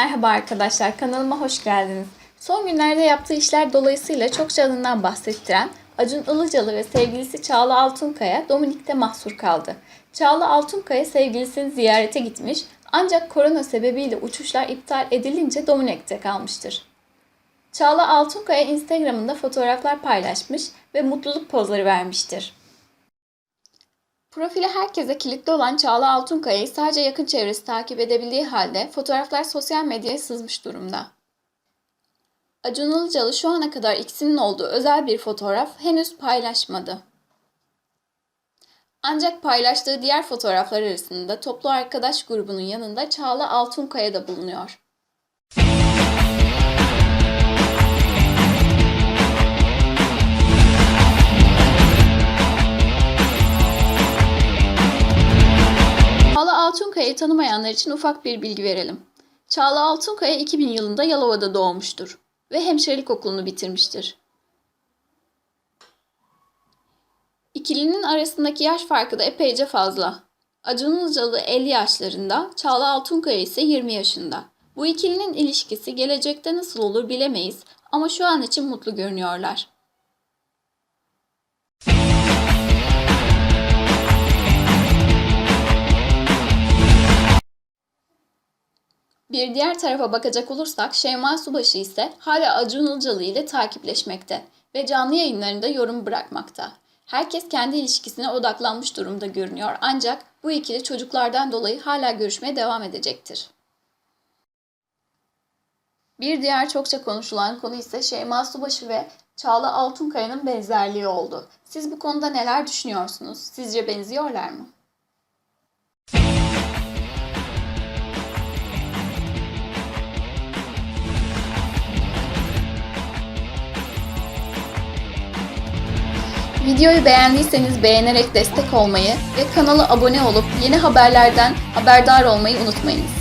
Merhaba arkadaşlar, kanalıma hoş geldiniz. Son günlerde yaptığı işler dolayısıyla çokça adından bahsettiren Acun Ilıcalı ve sevgilisi Çağla Altunkaya Dominik'te mahsur kaldı. Çağla Altunkaya sevgilisini ziyarete gitmiş ancak korona sebebiyle uçuşlar iptal edilince Dominik'te kalmıştır. Çağla Altunkaya Instagram'ında fotoğraflar paylaşmış ve mutluluk pozları vermiştir. Profili herkese kilitli olan Çağla Altunkaya'yı sadece yakın çevresi takip edebildiği halde fotoğraflar sosyal medyaya sızmış durumda. Acun Ilıcalı şu ana kadar ikisinin olduğu özel bir fotoğraf henüz paylaşmadı. Ancak paylaştığı diğer fotoğraflar arasında toplu arkadaş grubunun yanında Çağla Altunkaya da bulunuyor. Altunkaya'yı tanımayanlar için ufak bir bilgi verelim. Çağla Altunkaya 2000 yılında Yalova'da doğmuştur ve hemşirelik okulunu bitirmiştir. İkilinin arasındaki yaş farkı da epeyce fazla. Acun Ilıcalı 50 yaşlarında, Çağla Altunkaya ise 20 yaşında. Bu ikilinin ilişkisi gelecekte nasıl olur bilemeyiz ama şu an için mutlu görünüyorlar. Bir diğer tarafa bakacak olursak Şeyma Subaşı ise hala Acun Ilıcalı ile takipleşmekte ve canlı yayınlarında yorum bırakmakta. Herkes kendi ilişkisine odaklanmış durumda görünüyor ancak bu ikili çocuklardan dolayı hala görüşmeye devam edecektir. Bir diğer çokça konuşulan konu ise Şeyma Subaşı ve Çağla Altunkaya'nın benzerliği oldu. Siz bu konuda neler düşünüyorsunuz? Sizce benziyorlar mı? Videoyu beğendiyseniz beğenerek destek olmayı ve kanala abone olup yeni haberlerden haberdar olmayı unutmayınız.